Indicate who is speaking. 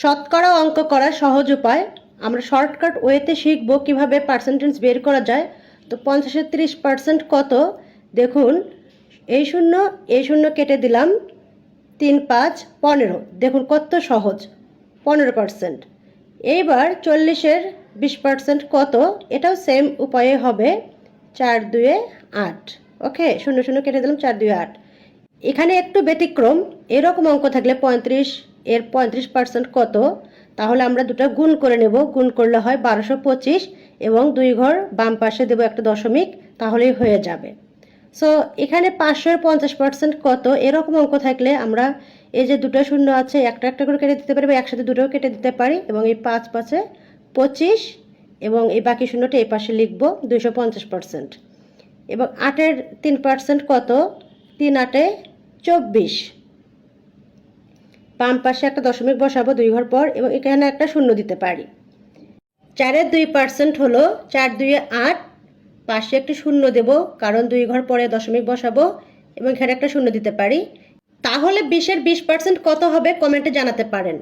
Speaker 1: শতকরা অঙ্ক করার সহজ উপায়, আমরা শর্টকাট ওয়েতে শিখব কীভাবে পার্সেন্টেজ বের করা যায়। তো পঞ্চাশের তিরিশ পার্সেন্ট কত? দেখুন, এই শূন্য এই শূন্য কেটে দিলাম, তিন পাঁচ, পনেরো। দেখুন কত সহজ, পনেরো পার্সেন্ট এইবার চল্লিশের বিশ পার্সেন্ট কত? এটাও সেম উপায়ে হবে, চার দুয়ে আট। ওকে, শূন্য শূন্য কেটে দিলাম, চার দুয়ে আট। এখানে একটু ব্যতিক্রম, এরকম অঙ্ক থাকলে পঁয়ত্রিশ এর পঁয়ত্রিশ পার্সেন্ট কত? তাহলে আমরা দুটো গুণ করে নেব। গুণ করলে হয় বারোশো পঁচিশ এবং দুই ঘর বাম পাশে দেবো একটা দশমিক, তাহলেই হয়ে যাবে। সো এখানে পাঁচশোর পঞ্চাশ পার্সেন্ট কত? এরকম অঙ্ক থাকলে আমরা এই যে দুটো শূন্য আছে, একটা একটা করে কেটে দিতে পারি বা একসাথে দুটোও কেটে দিতে পারি এবং এই পাঁচ পাঁচে পঁচিশ এবং এই বাকি শূন্যটা এই পাশে লিখব দুইশো পঞ্চাশ পার্সেন্ট এবং আটের তিন পার্সেন্ট কত? তিন আটে চব্বিশ। বাম পাশে একটা দশমিক বসাবো দুই ঘর পর এবং এখানে একটা শূন্য দিতে পারি। চারের দুই পার্সেন্ট হলো চার দুই আট, পাশে একটি শূন্য দেব কারণ দুই ঘর পরে দশমিক বসাবো এবং এখানে একটা শূন্য দিতে পারি। তাহলে বিশের বিশ পার্সেন্ট কত হবে কমেন্টে জানাতে পারেন।